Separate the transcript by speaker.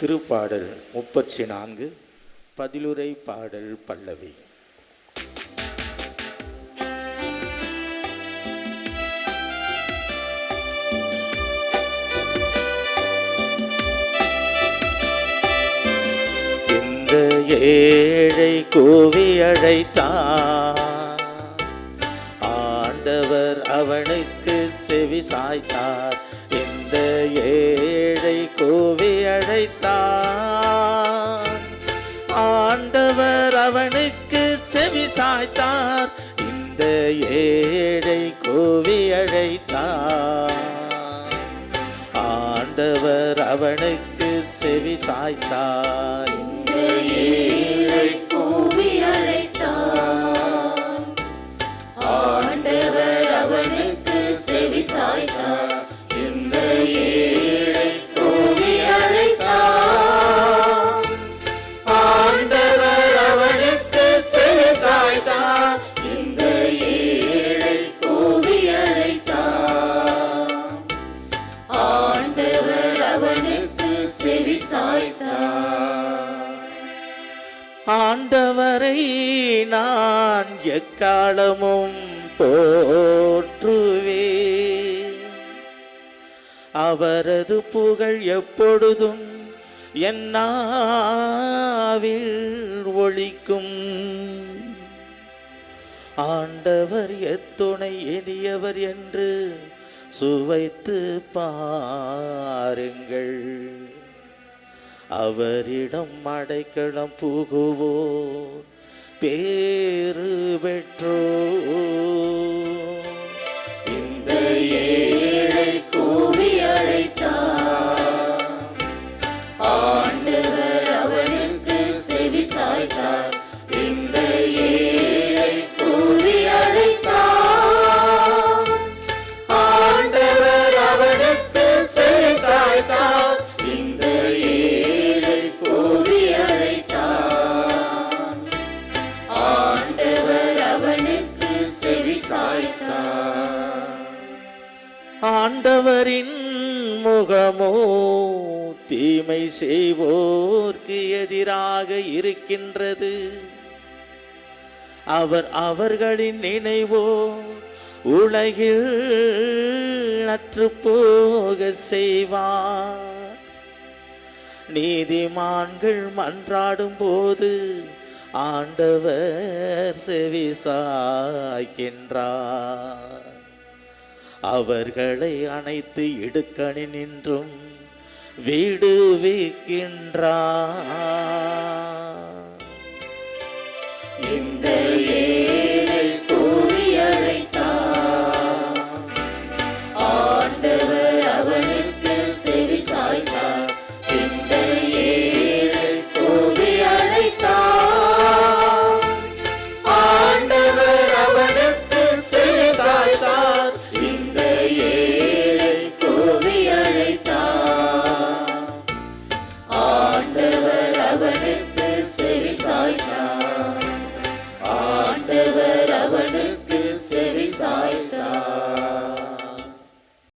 Speaker 1: திருப்பாடல் முப்பத்தி நான்கு பதிலுரை பாடல் பல்லவி. இந்த ஏழை கூவி அழைத்தார். ஆண்டவர் அவனுக்கு செவி சாய்த்தார். அவனுக்கு செவி சாய்த்தார். இந்த ஏழை கூவி அழைத்தார். ஆண்டவர் அவனுக்கு செவி சாய்த்தார்.
Speaker 2: இந்த ஏழை ஆண்டவரை
Speaker 1: நான் எக்காலமும் போற்றுவே அவரது புகழ் எப்பொழுதும் என்னாவில் ஒழிக்கும். ஆண்டவர் எத்துணை எளியவர் என்று சுவைத்து பாருங்கள். அவரிடம் அடைக்கலம் புகுவோர்.
Speaker 2: பேர்
Speaker 1: ஆண்டவரின் முகமோ தீமை செய்வோர்க்கு எதிராக இருக்கின்றது. அவர் அவர்களின் நினைவோ உலகில் நற்று போக செய்வார். நீதிமான்கள் மன்றாடும் போது ஆண்டவர் செவிசாய்க்கின்றார். அவர்களை அனைத்து இடுக்கணி நின்றும் விடுவிக்கின்றார் Shiva.